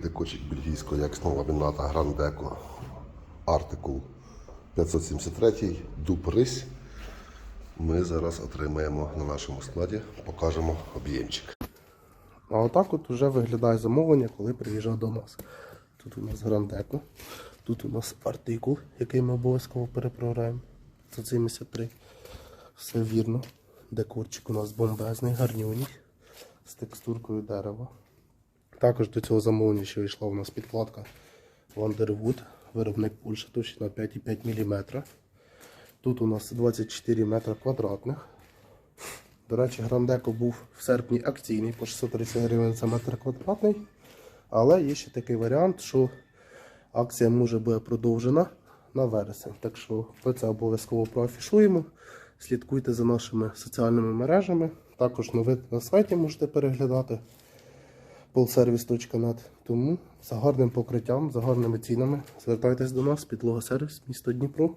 декочик бельгійського якісного ламіната Грандеко артикул 573 дуб рись. Ми зараз отримаємо на нашому складі, покажемо об'ємчик. А отак от вже виглядає замовлення, коли приїжджав до нас. Тут у нас грандеко, тут у нас артикул, який ми обов'язково перепрограємо. 173. Все вірно. Декорчик у нас бомбезний, гарнюній, з текстуркою дерева. Також до цього замовлення ще йшла у нас підкладка Wonderwood, виробник Польща, товщина 5,5 мм. Тут у нас 24 метри квадратних. До речі, Грандеко був в серпні акційний по 630 гривень за метр квадратний. Але є ще такий варіант, що акція може бути продовжена на вересень. Так що ми це обов'язково проафішуємо. Слідкуйте за нашими соціальними мережами. Також новини на сайті можете переглядати polservice.net. Тому за гарним покриттям, за гарними цінами звертайтесь до нас, підлога сервіс, місто Дніпро.